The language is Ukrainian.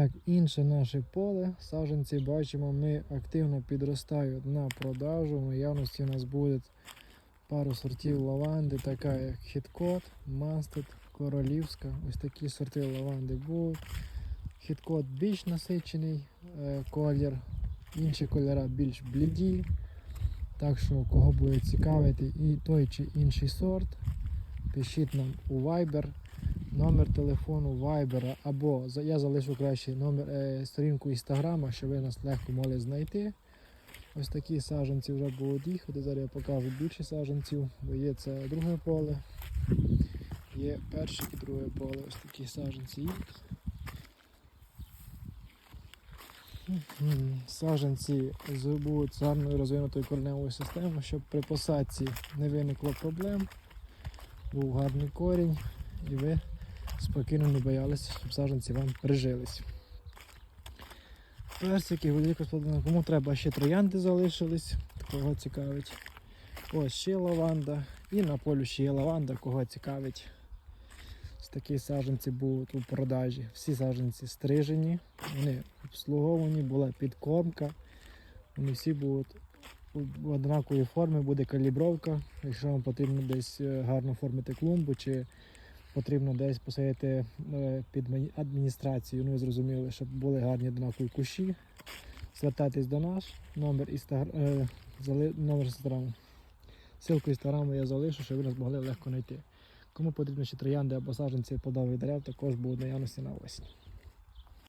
Так, інше наше поле. Саджанці бачимо, ми активно підростають на продажу. В наявності у нас буде пару сортів лаванди, така як хіткот, мастет, королівська. Ось такі сорти лаванди будуть. Хіткот більш насичений е, колір, інші кольори більш бліді. Так що, кого буде цікавити і той чи інший сорт, пишіть нам у Viber номер телефону Viber або я залишу краще номер е, сторінку інстаграма, щоб ви нас легко могли знайти. Ось такі саджанці вже будуть їхати. Зараз я покажу більше саджанців, бо є це друге поле, є перше і друге поле. Ось такі саджанці їдуть. Мгм. Саджанці будуть з гарною розвинутою кореневою системою, щоб при посадці не виникло проблем. Був гарний корінь і ви спокійно не боялися, щоб саджанці вам прижились. Персики, велика складина. Кому треба ще троянди залишились, кого цікавить. Ось ще лаванда. І на полю ще є лаванда, кого цікавить. Такі саджанці будуть у продажі. Всі саджанці стрижені, вони обслуговані, була підкормка. Вони всі будуть в однаковій формі, буде калібровка. Якщо вам потрібно десь е, гарно оформити клумбу, чи потрібно десь посадити е, під адміністрацію, ну ви зрозуміли, щоб були гарні однакові кущі. Звертайтесь до нас, номер інстагр... е, номер інстаграму. Ссылку інстаграму я залишу, щоб ви нас могли легко знайти. Кому потрібно ще троянди або саджанці плодових дерев, також будуть наявності на осінь.